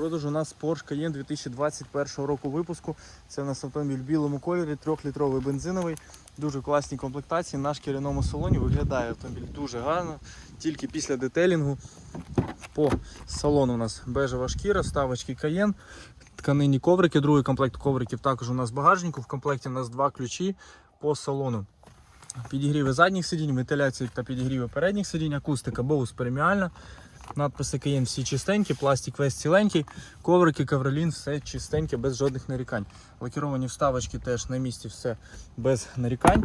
продажу у нас Porsche Cayenne 2021 року випуску. Це у нас автомобіль в білому кольорі, 3-літровий бензиновий, дуже класні комплектації. На шкіряному салоні виглядає автомобіль дуже гарно, тільки після детелінгу. По салону у нас бежева шкіра, вставочки Cayenne, тканині коврики, другий комплект ковриків також у нас в багажнику. В комплекті у нас два ключі по салону. Підігріви задніх сидінь, вентиляції та підігріви передніх сидінь, акустика Bose преміальна. Надписи Cayenne всі чистенькі, пластик весь ціленький, коврики, ковролін, все чистеньке, без жодних нарікань. Лакіровані вставочки теж на місці, все без нарікань.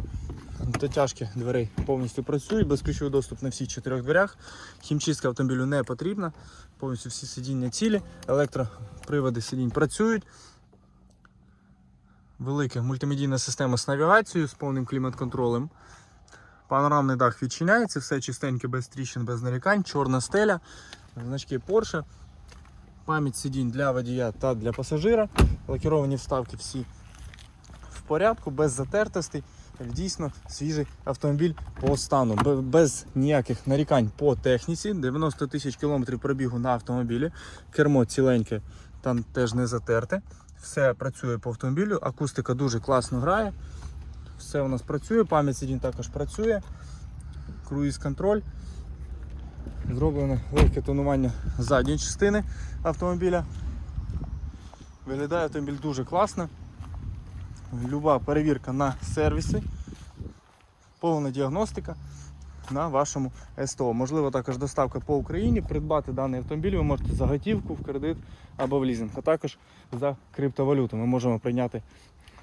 Дотяжки дверей повністю працюють, безключовий доступ на всіх чотирьох дверях. Хімчистка автомобілю не потрібна. Повністю всі сидіння цілі, електроприводи сидінь працюють. Велика мультимедійна система з навігацією, з повним клімат-контролем. Панорамний дах відчиняється, все чистеньке, без тріщин, без нарікань, чорна стеля, значки Porsche, пам'ять сидінь для водія та для пасажира. Лакіровані вставки всі в порядку, без затертостей. Дійсно свіжий автомобіль по стану, без ніяких нарікань по техніці. 90 тисяч кілометрів пробігу на автомобілі. Кермо ціленьке, там теж не затерте. Все працює по автомобілю, акустика дуже класно грає. Все у нас працює, пам'ять сидінь також працює. Круїз контроль. Зроблено легке тонування задньої частини автомобіля. Виглядає автомобіль дуже класно. Люба перевірка на сервісі, повна діагностика на вашому СТО. Можливо, також доставка по Україні. Придбати даний автомобіль ви можете за готівку, в кредит або в лізинг, а також за криптовалюту. Ми можемо прийняти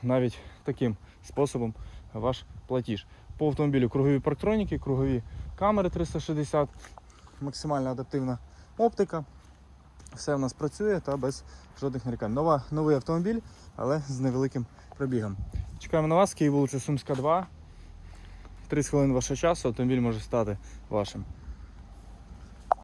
навіть таким способом ваш платіж. По автомобілю кругові парктроніки, кругові камери 360, максимально адаптивна оптика. Все в нас працює та без жодних нарікань. Нова, новий автомобіль, але з невеликим пробігом. Чекаємо на вас, Київ вулиця Сумська 2. 30 хвилин вашого часу, автомобіль може стати вашим.